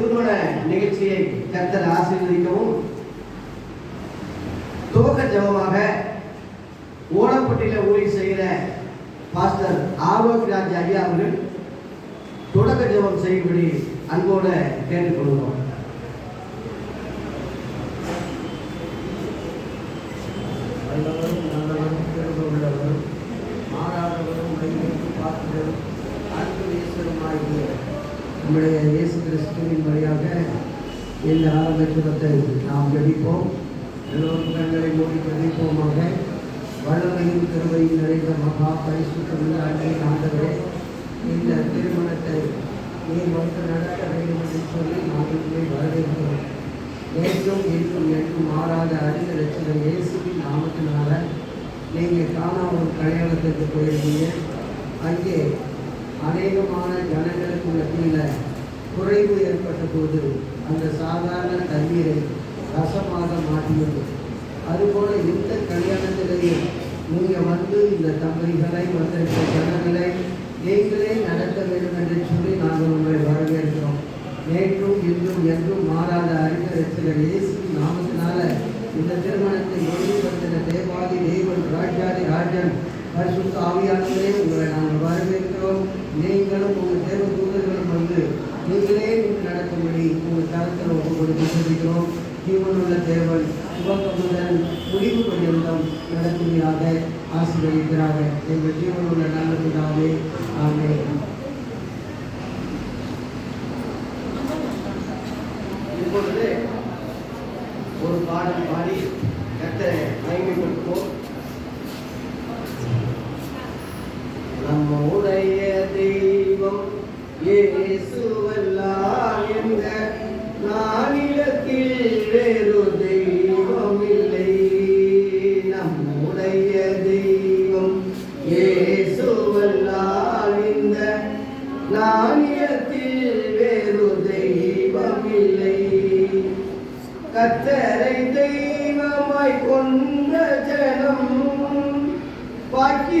திருமண நிகழ்ச்சியை கர்த்தர் ஆசீர்வதிக்கவும் துவக்க ஜபமாக ஓடப்பட்டில ஊழி செய்கிற பாஸ்டர் ஆரோக்கியராஜ் ஐயா அவர்கள் தொடக்க ஜபம் செய்யும்படி அன்போடு கேட்டுக்கொள்கிறோம் வல்லவரும் நல்லவரும் மாறாதவரும் நம்முடைய இயேசு கிறிஸ்துவின் வழியாக இந்த ஆரம்ப சுரத்தை நாம் ஜபிப்போம். எல்லோரும் கண்களை மூடி ஜபிப்போமாக. வல்லமையும் கிருபையும் நிறைந்த மகா பரிசுத்தமுள்ள அன்பின் ஆண்டவரே இந்த திருமணத்தை நீர் வந்து நடக்க வேண்டும் என்று சொல்லி நாங்கள் உங்களை வரவேற்கிறோம். நேற்றும் இருக்கும் என்றும் மாறாத அறிந்த லட்சணம் இயேசுவின் நாமத்தினால நீங்கள் காணாமல் கல்யாணத்திற்கு போயிருந்தீங்க. அங்கே அநேகமான ஜனங்களுக்கு மத்தியில் குறைவு ஏற்பட்ட போது அந்த சாதாரண தண்ணீரை ரசமாக மாற்றியது. அதுபோல இந்த கல்யாணத்திலேயே நீங்கள் வந்து இந்த தம்பதிகளை வந்திருக்க ஜனங்களை நீங்களே நடத்த வேண்டும் என்று சொல்லி நாங்கள் உங்களை வரவேற்கிறோம். நேற்றும் இன்றும் என்றும் மாறாத அறிஞர் இயேசு நாமத்தினால இந்த திருமணத்தை ஒழுங்குபடுத்தின தேவாதி தேவன் ராஜாதி ராஜன் பரிசுத்த ஆவியானவரே உங்களை நாங்கள் வரவேற்கிறோம். நீங்களும் உங்கள் தேவ தூதர்களும் வந்து நீங்களே நின்று நடக்கும்படி உங்கள் தரத்தில் ஒப்பு கொடுத்து சொல்லிக்கிறோம் ஜீவனுள்ள தேவன் துவக்கம் முடிவு பர்யந்தம் நடத்துகிறாக ஆசீர்வதிக்கிறாக எங்கள் ஜீவனுள்ள நல்ல பிதாவே ஆமென். இப்பொழுது ஒரு பாடல் பாடி கர்த்தரை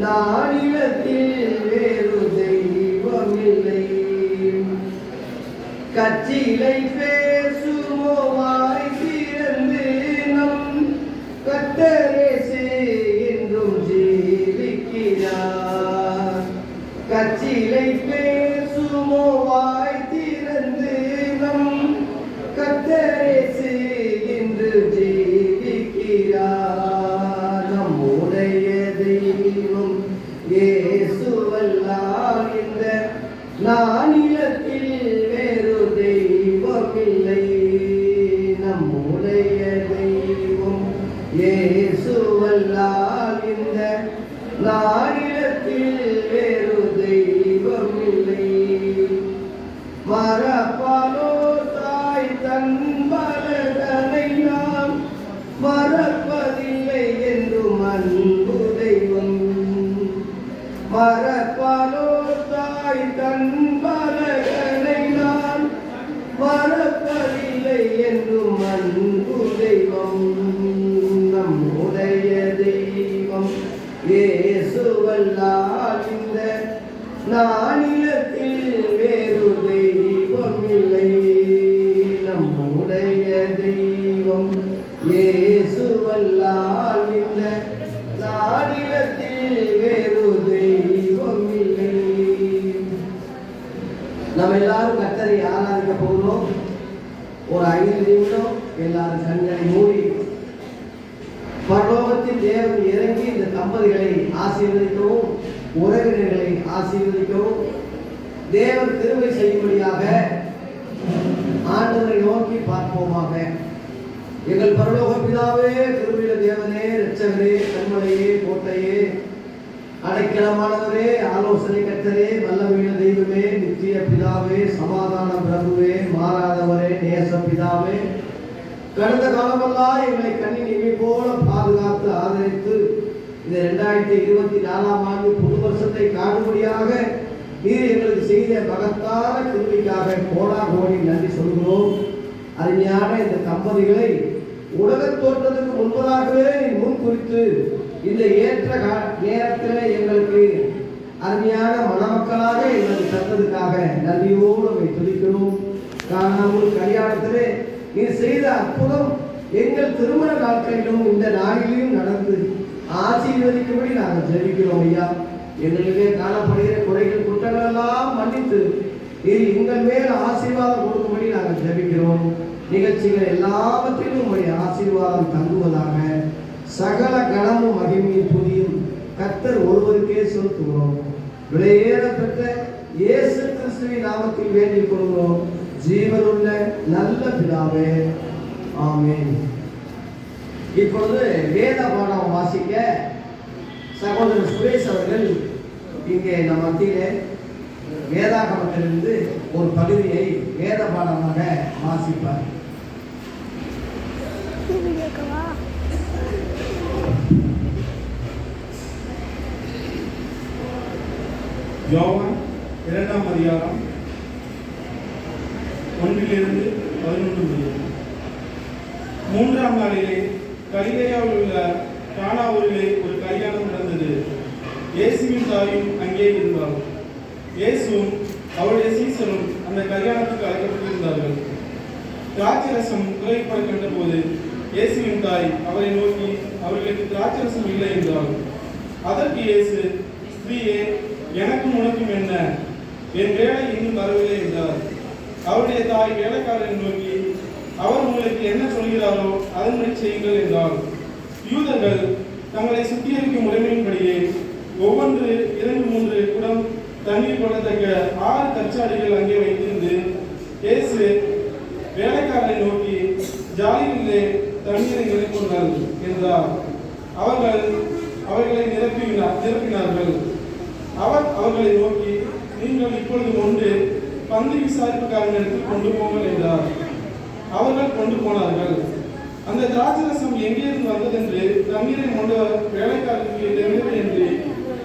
நானிலத்தில் வேறு தெய்வம் கச்சிலை பேசுமோவாய் வாய் நம் கத்தரேசு என்றும் ஜீவிக்கிறார். கச்சிலை பேசுமோ மரப்பாலோ தாய் தன் மலதனையாம் மறப்பதில்லை என்றும் அன்பு தெய்வம். மறப்பாலோ தாய் தன் மலதனையாம் மறப்பதில்லை என்றும் அன்பு தெய்வம். நம்முடைய தெய்வம் இயேசுவல்லால் இந்த நான் ஒரு ஐந்து நிமிடம் எல்லாரும் கண்களை மூடி பரலோகத்தில் தேவன் இறங்கி இந்த தம்பதிகளை ஆசீர்வதிக்கவும் உறவினர்களை ஆசீர்வதிக்கவும் தேவன் திருவை செய்யும்படியாக ஆண்டவரை நோக்கி பார்ப்போமாக. எங்கள் பரலோக பிதாவே திருவிழ தேவனே ரச்சகரே கண்மலையே கோட்டையே அடைக்கலமானவரே ஆலோசனை கத்தரே வல்லமையுள்ள தெய்வமே நித்திய பிதாவே சமாதான பிரபுவே மாறாதவரே நேச பிதாவே. கடந்த காலமெல்லாம் எங்களை கண்ணின் இமை போல பாதுகாத்து ஆதரித்து இந்த ரெண்டாயிரத்தி இருபத்தி நாலாம் ஆண்டு புது வருஷத்தை காணும்படியாக நீர் எங்களுக்கு செய்த மகத்தான கிருமிக்காக கோடா கோடி நன்றி சொல்கிறோம். அருமையான இந்த தம்பதிகளை உலகத் தோற்றத்துக்கு முன்பதாகவே முன் குறித்து இந்த ஏற்ற கா- நேரத்தில் எங்களுக்கு அருமையான மணமக்களாக எங்களுக்கு தந்ததுக்காக நன்றியோடு உம்மை துதிக்கிறோம் காணாமல் கல்யாணத்திலே நீ செய்த அற்புதம் எங்கள் திருமண நாட்களிலும் இந்த நாளிலும் நடந்து ஆசீர்வதிக்கும்படி நாங்கள் ஜெபிக்கிறோம் ஐயா. எங்களுக்கே காணப்படுகிற குறைகள் குற்றங்கள் எல்லாம் மன்னித்து நீர் எங்கள் மேல் ஆசீர்வாதம் கொடுக்கும்படி நாங்கள் ஜெபிக்கிறோம். நிகழ்ச்சிகள் எல்லாவற்றிலும் உங்களுடைய ஆசீர்வாதம் தந்து சகல கணமும் மகிமையும் புரியும் கத்தர் ஒருவருக்கே செலுத்துகிறோம். விலையேற இயேசு கிறிஸ்துவின் நாமத்தில் வேண்டிக் கொள்கிறோம். ஜீவனுள்ள நல்ல பிதாவே ஆமேன். இப்பொழுது வேத பாடம் வாசிக்க சகோதரர் சுரேஷ் அவர்கள் இங்கே நம் மத்தியிலே வேதாகமத்திலிருந்து ஒரு பகுதியை வேத பாடமாக வாசிப்பார். யோவான் இரண்டாம் அதிகாரம் ஒன்றிலிருந்து பதினொன்று முடியும். மூன்றாம் நாளிலே கலிலேயாவில் உள்ள கானா ஒரு கல்யாணம் நடந்தது. இயேசுவின் தாயும் அங்கே இருந்தார். இயேசுவும் அவருடைய சீசரும் அந்த கல்யாணத்துக்கு அழைக்கப்பட்டிருந்தார்கள். திராட்சரசம் குறைப்பட கண்டபோது இயேசுவின் தாய் அவரை நோக்கி அவர்களுக்கு திராட்சரசம் இல்லை என்றார் அதற்கு இயேசு ஸ்திரீயே எனக்கும் உனக்கும் என்ன? என் வேலை இன்னும் வரவில்லை என்றார். அவருடைய தாய் வேலைக்காரரை நோக்கி அவர் உங்களுக்கு என்ன சொல்கிறாரோ அதன்படி செய்யுங்கள் என்றார். யூதர்கள் தங்களை சுத்திகரிக்கும் முறைமையின்படியே ஒவ்வொன்று இரண்டு மூன்று குடம் தண்ணீர் கொள்ளத்தக்க ஆறு கச்சாடிகள் அங்கே வைத்திருந்து இயேசு வேலைக்காரரை நோக்கி ஜாலியிலே தண்ணீரை நிரப்புங்கள் என்றார். அவர்கள் அவர்களை நிரப்பினார் நிரப்பினார்கள். அவர்களை நோக்கி நீங்கள் இப்பொழுது கொண்டு பந்தி விசாரிப்புக்காரனிடத்தில் கொண்டு போங்கள் என்றார். அவர்கள் கொண்டு போனார்கள். அந்த திராட்சரசம் எங்கிருந்து வந்ததென்று தண்ணீரை கொண்ட வேலைக்காரருக்கு தெரியவில்லை என்று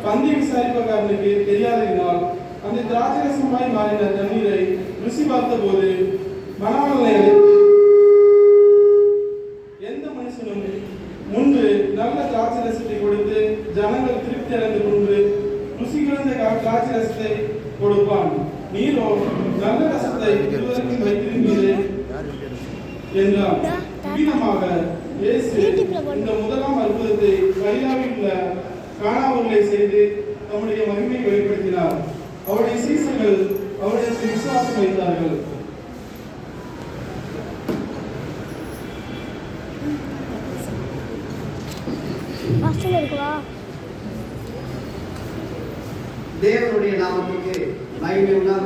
பந்தி விசாரிப்பக்காரனுக்கு தெரியாததினால் அந்த திராட்சரசமாய் மாறின தண்ணீரை ருசி பார்த்தபோது மணவாளனை எந்த மனுஷனும் முன்பு நல்ல திராட்சரசத்தை கொடுத்து ஜனங்கள் திருப்தி அடைந்து கொண்டு ருசி குறைந்த கா- திராட்சரசத்தை கொடுப்பான். நீரோ நல்ல ரசத்தை இதுவரைக்கும் வைத்திருந்தீரே இயேசு இந்த முதலாம் அற்புதத்தை கலிலாவில் உள்ள காணாவூரிலே செய்து தம்முடைய மகிமையை வெளிப்படுத்தினார். அவருடைய சீசர்கள் அவருடைய விசுவாசம் வைத்தார்கள். தேவனுடைய நாமத்துக்கு மகிமை உண்டாக